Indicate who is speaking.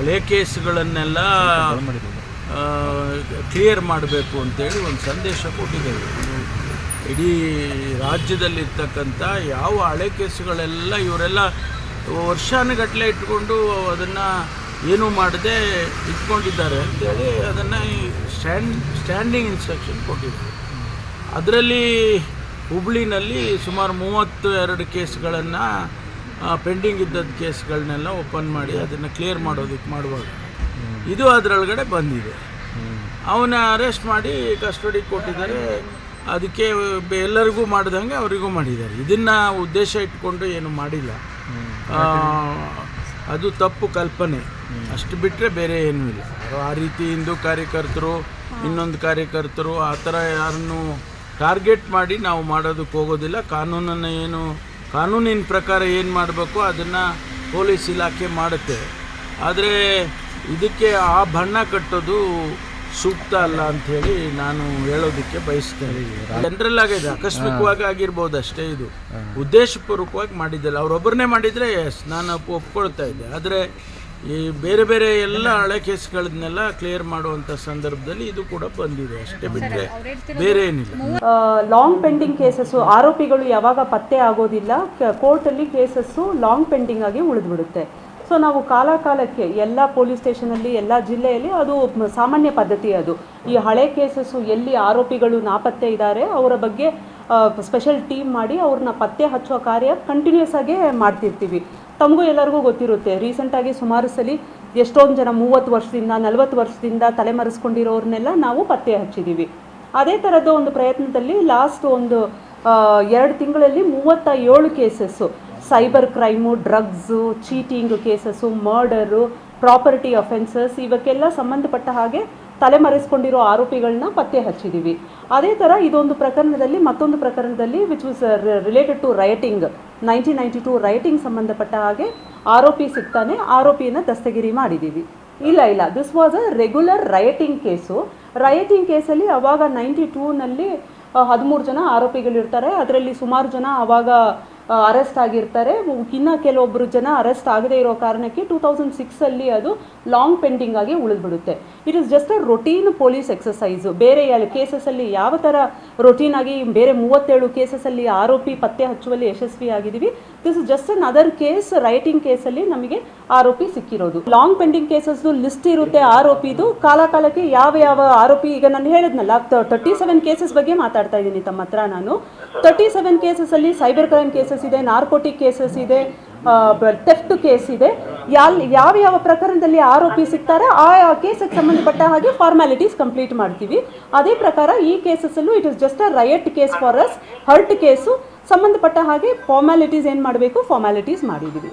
Speaker 1: ಹಳೆ ಕೇಸ್ಗಳನ್ನೆಲ್ಲ ಕ್ಲಿಯರ್ ಮಾಡಬೇಕು ಅಂತೇಳಿ ಒಂದು ಸಂದೇಶ ಕೊಟ್ಟಿದ್ದೇವೆ. ಇಡೀ ರಾಜ್ಯದಲ್ಲಿರ್ತಕ್ಕಂಥ ಯಾವ ಹಳೆ ಕೇಸುಗಳೆಲ್ಲ ಇವರೆಲ್ಲ ವರ್ಷಾನುಗಟ್ಟಲೆ ಇಟ್ಕೊಂಡು ಅದನ್ನು ಏನೂ ಮಾಡದೆ ಇಟ್ಕೊಂಡಿದ್ದಾರೆ ಅಂತೇಳಿ ಅದನ್ನು ಸ್ಟ್ಯಾಂಡ್ ಸ್ಟ್ಯಾಂಡಿಂಗ್ ಇನ್ಸ್ಟ್ರಕ್ಷನ್ ಕೊಟ್ಟಿದ್ದಾರೆ. ಅದರಲ್ಲಿ ಹುಬ್ಳಿನಲ್ಲಿ ಸುಮಾರು ಮೂವತ್ತು ಎರಡು ಕೇಸ್ಗಳನ್ನು ಪೆಂಡಿಂಗ್ ಇದ್ದದ್ದು ಕೇಸ್ಗಳನ್ನೆಲ್ಲ ಓಪನ್ ಮಾಡಿ ಅದನ್ನು ಕ್ಲಿಯರ್ ಮಾಡೋದಕ್ಕೆ ಮಾಡುವಾಗ ಇದು ಅದರೊಳಗಡೆ ಬಂದಿದೆ. ಅವನ ಅರೆಸ್ಟ್ ಮಾಡಿ ಕಸ್ಟಡಿಗೆ ಕೊಟ್ಟಿದ್ದಾರೆ. ಅದಕ್ಕೆ ಎಲ್ಲರಿಗೂ ಮಾಡ್ದಂಗೆ ಅವರಿಗೂ ಮಾಡಿದ್ದಾರೆ. ಇದನ್ನು ಉದ್ದೇಶ ಇಟ್ಕೊಂಡು ಏನು ಮಾಡಿಲ್ಲ. ಅದು ತಪ್ಪು ಕಲ್ಪನೆ. ಅಷ್ಟು ಬಿಟ್ಟರೆ ಬೇರೆ ಏನೂ ಇಲ್ಲ. ಆ ರೀತಿ ಹಿಂದೂ ಕಾರ್ಯಕರ್ತರು ಇನ್ನೊಂದು ಕಾರ್ಯಕರ್ತರು ಆ ಥರ ಯಾರನ್ನು ಟಾರ್ಗೆಟ್ ಮಾಡಿ ನಾವು ಮಾಡೋದಕ್ಕೆ ಹೋಗೋದಿಲ್ಲ. ಕಾನೂನನ್ನು ಏನು ಕಾನೂನಿನ ಪ್ರಕಾರ ಏನು ಮಾಡಬೇಕು ಅದನ್ನು ಪೊಲೀಸ್ ಇಲಾಖೆ ಮಾಡುತ್ತೆ. ಆದರೆ ಇದಕ್ಕೆ ಆ ಬಣ್ಣ ಕಟ್ಟೋದು ಸೂಕ್ತ ಅಲ್ಲ ಅಂಥೇಳಿ ನಾನು ಹೇಳೋದಕ್ಕೆ ಬಯಸ್ತೇನೆ. ಜನರಲ್ ಆಗಿದೆ ಆಕಸ್ಮಿಕವಾಗಿ ಆಗಿರ್ಬೋದು ಅಷ್ಟೇ ಇದು. ಉದ್ದೇಶಪೂರ್ವಕವಾಗಿ ಮಾಡಿದ್ದಲ್ಲ. ಅವರೊಬ್ಬರನ್ನೇ ಮಾಡಿದರೆ ಎಸ್ ನಾನು ಒಪ್- ಒಪ್ಕೊಳ್ತಾ ಇದ್ದೆ. ಆದರೆ ಈ ಬೇರೆ ಬೇರೆ ಎಲ್ಲ ಹಳೆ ಕೇಸ್ಗಳನ್ನೆಲ್ಲ ಕ್ಲಿಯರ್ ಮಾಡುವಂಥ ಸಂದರ್ಭದಲ್ಲಿ ಇದು ಕೂಡ ಬಂದಿದೆ ಅಷ್ಟೇ ಬಿಟ್ಟರೆ ಬೇರೆ ಏನಿಲ್ಲ.
Speaker 2: ಲಾಂಗ್ ಪೆಂಡಿಂಗ್ ಕೇಸಸ್ಸು ಆರೋಪಿಗಳು ಯಾವಾಗ ಪತ್ತೆ ಆಗೋದಿಲ್ಲ ಕೋರ್ಟಲ್ಲಿ ಕೇಸಸ್ಸು ಲಾಂಗ್ ಪೆಂಡಿಂಗ್ ಆಗಿ ಉಳಿದ್ಬಿಡುತ್ತೆ. ಸೊ ನಾವು ಕಾಲ ಕಾಲಕ್ಕೆ ಎಲ್ಲ ಪೊಲೀಸ್ ಸ್ಟೇಷನಲ್ಲಿ ಎಲ್ಲ ಜಿಲ್ಲೆಯಲ್ಲಿ ಅದು ಸಾಮಾನ್ಯ ಪದ್ಧತಿ ಅದು. ಈ ಹಳೆ ಕೇಸಸ್ಸು ಎಲ್ಲಿ ಆರೋಪಿಗಳು ನಾಪತ್ತೆ ಇದ್ದಾರೆ ಅವರ ಬಗ್ಗೆ ಸ್ಪೆಷಲ್ ಟೀಮ್ ಮಾಡಿ ಅವ್ರನ್ನ ಪತ್ತೆ ಹಚ್ಚುವ ಕಾರ್ಯ ಕಂಟಿನ್ಯೂಸ್ ಆಗಿ ಮಾಡ್ತಿರ್ತೀವಿ. ತಮಗೂ ಎಲ್ಲರಿಗೂ ಗೊತ್ತಿರುತ್ತೆ. ರೀಸೆಂಟಾಗಿ ಸುಮಾರು ಸಲ ಎಷ್ಟೊಂದು ಜನ ಮೂವತ್ತು ವರ್ಷದಿಂದ, ನಲವತ್ತು ವರ್ಷದಿಂದ ತಲೆಮರೆಸ್ಕೊಂಡಿರೋರನ್ನೆಲ್ಲ ನಾವು ಪತ್ತೆ ಹಚ್ಚಿದ್ದೀವಿ ಅದೇ ಥರದ ಒಂದು ಪ್ರಯತ್ನದಲ್ಲಿ ಲಾಸ್ಟ್ ಒಂದು ಎರಡು ತಿಂಗಳಲ್ಲಿ ಮೂವತ್ತ ಏಳು cases cyber crime drugs cheating cases murder property offences ಇವಕ್ಕೆಲ್ಲ ಸಂಬಂಧಪಟ್ಟ ಹಾಗೆ ತಲೆಮರೆಸ್ಕೊಂಡಿರೋ ಆರೋಪಿಗಳನ್ನ ಪತ್ತೆ ಹಚ್ಚಿದ್ದೀವಿ ಅದೇ ಥರ ಇದೊಂದು ಪ್ರಕರಣದಲ್ಲಿ ಮತ್ತೊಂದು ಪ್ರಕರಣದಲ್ಲಿ which was related to rioting nineteen ninety two rioting ಸಂಬಂಧಪಟ್ಟ ಹಾಗೆ ಆರೋಪಿ ಸಿಗ್ತಾನೆ, ಆರೋಪಿಯನ್ನು ದಸ್ತಗಿರಿ ಮಾಡಿದ್ದೀವಿ ಇಲ್ಲ ಇಲ್ಲ this was a regular rioting case rioting ಕೇಸಲ್ಲಿ ಅವಾಗ ನೈಂಟಿ ಟೂನಲ್ಲಿ ಹದಿಮೂರು ಜನ ಆರೋಪಿಗಳಿರ್ತಾರೆ. ಅದರಲ್ಲಿ ಸುಮಾರು ಜನ ಅವಾಗ ಅರೆಸ್ಟ್ ಆಗಿರ್ತಾರೆ. ಇನ್ನು ಕೆಲವೊಬ್ಬರು ಜನ ಅರೆಸ್ಟ್ ಆಗದೇ ಇರೋ ಕಾರಣಕ್ಕೆ ಟೂ ತೌಸಂಡ್ ಸಿಕ್ಸಲ್ಲಿ ಅದು ಲಾಂಗ್ ಪೆಂಡಿಂಗ್ ಆಗಿ ಉಳಿದ್ಬಿಡುತ್ತೆ. It is just a routine police exercise ಬೇರೆ ಕೇಸಸಲ್ಲಿ ಯಾವ ಥರ ರೊಟೀನ್ ಆಗಿ ಬೇರೆ ಮೂವತ್ತೇಳು ಕೇಸಸಲ್ಲಿ ಆರೋಪಿ ಪತ್ತೆ ಹಚ್ಚುವಲ್ಲಿ ಯಶಸ್ವಿ ಆಗಿದ್ದೀವಿ this is just another case rioting ಕೇಸಲ್ಲಿ ನಮಗೆ ಆರೋಪಿ ಸಿಕ್ಕಿರೋದು. ಲಾಂಗ್ ಪೆಂಡಿಂಗ್ ಕೇಸಸ್ದು ಲಿಸ್ಟ್ ಇರುತ್ತೆ ಆರೋಪಿದು. ಕಾಲ ಕಾಲಕ್ಕೆ ಯಾವ ಯಾವ ಆರೋಪಿ ಈಗ ನಾನು ಹೇಳಿದ್ನಲ್ಲ ತರ್ಟಿ ಸೆವೆನ್ ಕೇಸಸ್ ಬಗ್ಗೆ ಮಾತಾಡ್ತಾ ಇದ್ದೀನಿ ತಮ್ಮ ಹತ್ರ ನಾನು ತರ್ಟಿ ಸೆವೆನ್ ಕೇಸಸಲ್ಲಿ ಸೈಬರ್ ಕ್ರೈಮ್ ಕೇಸಸ್ ಇದೆ, ನಾರ್ಕೋಟಿಕ್ ಕೇಸಸ್ ಇದೆ ಥೆಫ್ಟ್ ಕೇಸ್ ಇದೆ. ಯಾಲ್, ಯಾವ ಯಾವ ಪ್ರಕರಣದಲ್ಲಿ ಆರೋಪಿ ಸಿಗ್ತಾರೆ, ಆ ಕೇಸಿಗೆ ಸಂಬಂಧಪಟ್ಟ ಹಾಗೆ ಫಾರ್ಮ್ಯಾಲಿಟೀಸ್ ಕಂಪ್ಲೀಟ್ ಮಾಡ್ತೀವಿ. ಅದೇ ಪ್ರಕಾರ ಈ ಕೇಸಸ್ಸಲ್ಲೂ it is just a riot case for us hurt case ಸಂಬಂಧಪಟ್ಟ ಹಾಗೆ ಫಾರ್ಮ್ಯಾಲಿಟೀಸ್ ಏನು ಮಾಡಬೇಕು ಫಾರ್ಮ್ಯಾಲಿಟೀಸ್ ಮಾಡಿದ್ದೀವಿ.